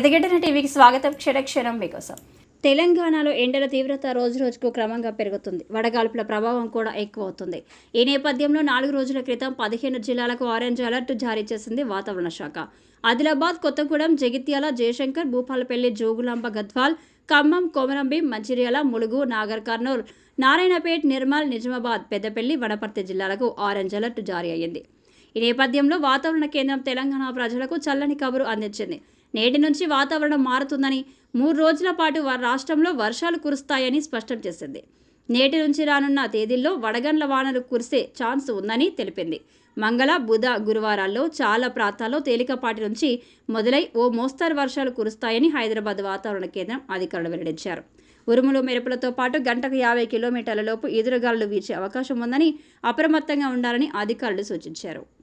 ప్రతిఘటన టీవీకి స్వాగతం క్షణక్షణం మీకోసం. తెలంగాణలో ఎండల తీవ్రత రోజు రోజుకు క్రమంగా పెరుగుతుంది. వడగాల్పుల ప్రభావం కూడా ఎక్కువ అవుతుంది ఈ నేపథ్యంలో నాలుగు రోజుల క్రితం పదిహేను జిల్లాలకు ఆరెంజ్ అలర్ట్ జారీ చేసింది వాతావరణ శాఖ. ఆదిలాబాద్ కొత్తగూడెం జగిత్యాల జయశంకర్ భూపాలపల్లి జోగులాంబ గద్వాల్ ఖమ్మం కొమరంభీం మంచిర్యాల ములుగు నాగర్ కర్నూల్ నారాయణపేట్ నిర్మల్ నిజామాబాద్ పెద్దపల్లి వనపర్తి జిల్లాలకు ఆరెంజ్ అలర్ట్ జారీ అయ్యింది. ఈ నేపథ్యంలో వాతావరణ కేంద్రం తెలంగాణ ప్రజలకు చల్లని కబురు అందించింది. నేటి నుంచి వాతావరణం మారుతుందని మూడు రోజుల పాటు వ- రాష్ట్రంలో వర్షాలు కురుస్తాయని స్పష్టం చేసింది. నేటి నుంచి రానున్న తేదీల్లో వడగండ్ల వానలు కురిసే ఛాన్స్ ఉందని తెలిపింది. మంగళ బుధ గురువారాల్లో చాలా ప్రాంతాల్లో తేలికపాటి నుంచి మొదలై ఓ మోస్తరు వర్షాలు కురుస్తాయని హైదరాబాద్ వాతావరణ కేంద్రం అధికారులు వెల్లడించారు. ఉరుములు మెరుపులతో పాటు గంటకు యాభై కిలోమీటర్ల లోపు ఎదురుగాలులు వీచే అవకాశం ఉందని అప్రమత్తంగా ఉండాలని అధికారులు సూచించారు.